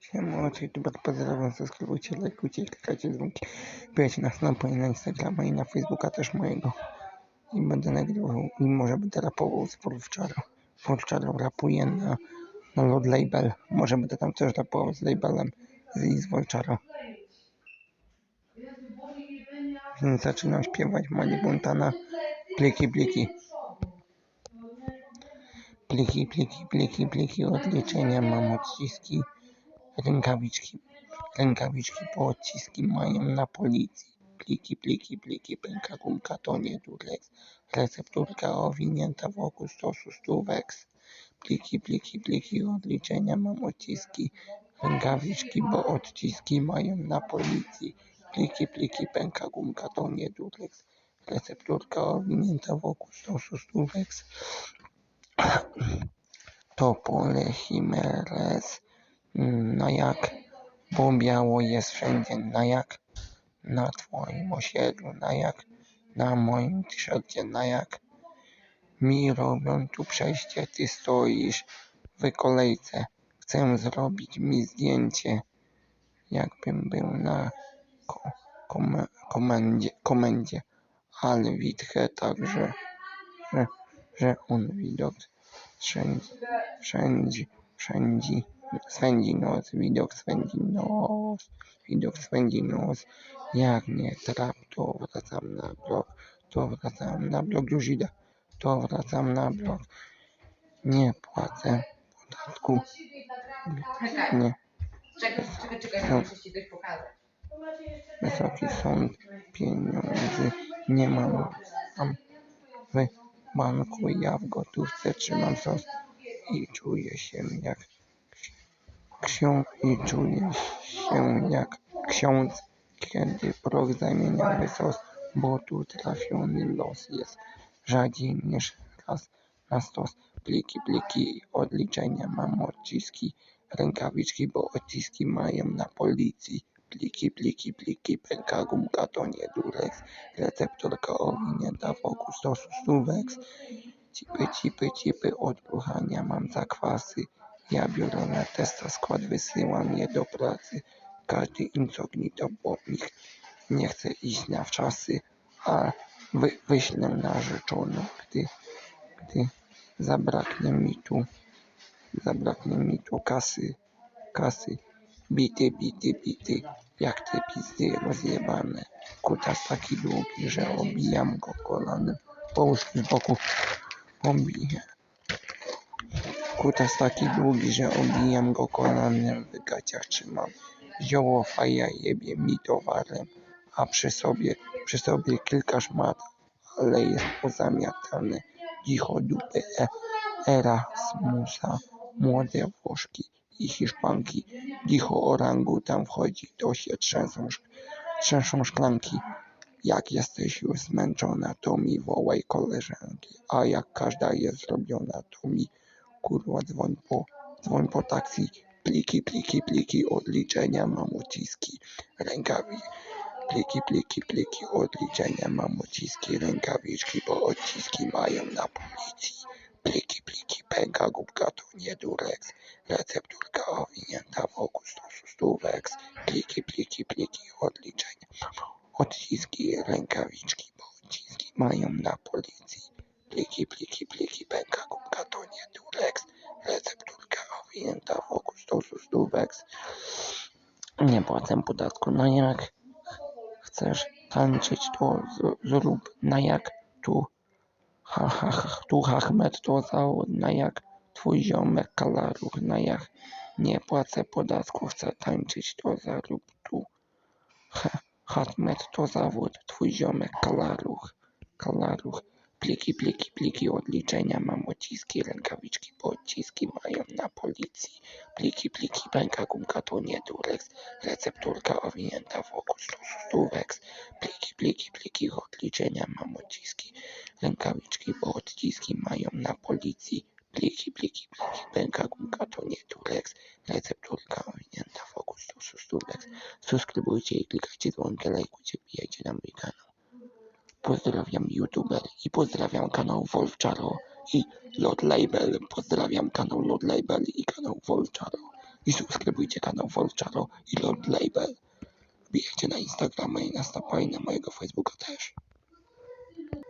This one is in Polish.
Siema, bardzo pozdrawiam, subskrybujcie, lajkujcie, klikajcie dzwonki, wbijajcie na na Instagrama i na Facebooka też mojego. I będę nagrywał, i może będę rapował z Wolfczarą. Wolfczarą rapuje na, na Lord Label. Może będę tam też rapował z labelem z, z Wolczarą. Więc zaczynam śpiewać Mali Montana, pliki, pliki. Pliki, pliki, pliki, pliki, odliczenia mam odciski. Rękawiczki, rękawiczki po odciski mają na policji. Pliki, pliki, pliki, pęka gumka, to nie dureks. Recepturka owinięta wokół stosu stówek. Pliki, pliki, pliki, odliczenia mam odciski. Rękawiczki, bo odciski mają na policji. Pliki, pliki, pęka gumka, to nie dureks. Recepturka owinięta wokół stosu stówek. To pole Chimeres. No jak, bo biało jest wszędzie, na jak? Na twoim osiedlu, na jak? Na moim t-shircie, na jak? Mi robią tu przejście, ty stoisz w kolejce. Chcę zrobić mi zdjęcie, jakbym był na ko kom komendzie, komendzie, ale widzę także, że, że on widok wszędzie, wszędzie, wszędzie swędzi nos, widok swędzi nos, widok swędzi nos. Jak nie trap, to wracam na blok, to wracam na blok, już idę, to wracam na blok. Nie płacę podatku. Nie. Czekaj, czekaj, czekaj, muszę ci coś pokazać. Wysoki sąd pieniędzy nie mam. Mam w ja w gotówce trzymam sos i czuję się jak ksiądz i czuję się jak ksiądz, kiedy proch zamienia w sos, bo tu trafiony los jest rzadziej niż raz na stos. Pliki, pliki, odliczenia mam odciski, rękawiczki, bo odciski mają na policji. Pliki, pliki, pliki, pęka gumka, to nie dureks, receptorka owinięta wokół stosu stówek. Cipy, cipy, cipy, od buchania mam zakwasy. Ja biorę na testa skład, wysyłam je do pracy. Każdy incognito, bo nikt nie chce iść na wczasy, a wy, wyślę narzeczoną, gdy, gdy zabraknie mi tu, zabraknie mi tu kasy, kasy. Bity, bity, bity, jak te pizdy rozjebane. Kutas taki długi, że obijam go kolanem. Połóż z boku, obiję. Kutas taki długi, że obijam go kolanem, w gaciach trzymam. Zioło faja jebie mi towarem, a przy sobie, przy sobie kilka szmat, ale jest pozamiatane. Cicho dupy e, Erasmusa, młode Włoszki i Hiszpanki. Cicho orangu tam wchodzi, to się trzęsą, szklanki. Jak jesteś już zmęczona, to mi wołaj koleżanki, a jak każda jest zrobiona, to mi kurwa dzwoń po, dzwoń po taksi. Pliki, pliki, pliki, odliczenia mam uciski, rękawi. Pliki, pliki, pliki, odliczenia mam uciski, rękawiczki, bo odciski mają na policji. Pliki, pliki, pęka gubka, to nie wokół stosu stówek. Pliki, pliki, pliki, odliczenia mam odciski, rękawiczki, bo odciski mają na policji. Pliki, pliki, pliki, pęka gumka, to nie dureks, recepturka owinięta wokół stosu stówek. Nie płacę podatku, na jak chcesz tańczyć, to z- zrób, na jak tu, ha, ha, ha, tu Ahmed to zawód, na jak twój ziomek kalaruch, na jak nie płacę podatku, chcę tańczyć, to zarób tu. Ha, Ahmed to zawód, twój ziomek kalaruch, kalaruch. Pliki, pliki, pliki, odliczenia mam odciski, rękawiczki, bo odciski mają na policji. Pliki, pliki, pęka gumka, to nie dureks, recepturka owinięta wokół stówek. Pliki, pliki, pliki, odliczenia mam odciski, rękawiczki, bo odciski mają na policji. Pliki, pliki, pliki, pęka gumka, to nie dureks, recepturka owinięta wokół stosu stówek. Subskrybujcie i klikajcie dzwonkę, lajkujcie, wbijajcie na mój kanał. Pozdrawiam youtuber i pozdrawiam kanał Wolfczaro i Lord Label. Pozdrawiam kanał Lord Label i kanał Wolfczaro. i subskrybujcie kanał Volcharo i Lord Label. Wbijajcie na Instagrama i na Stopa i na mojego Facebooka też.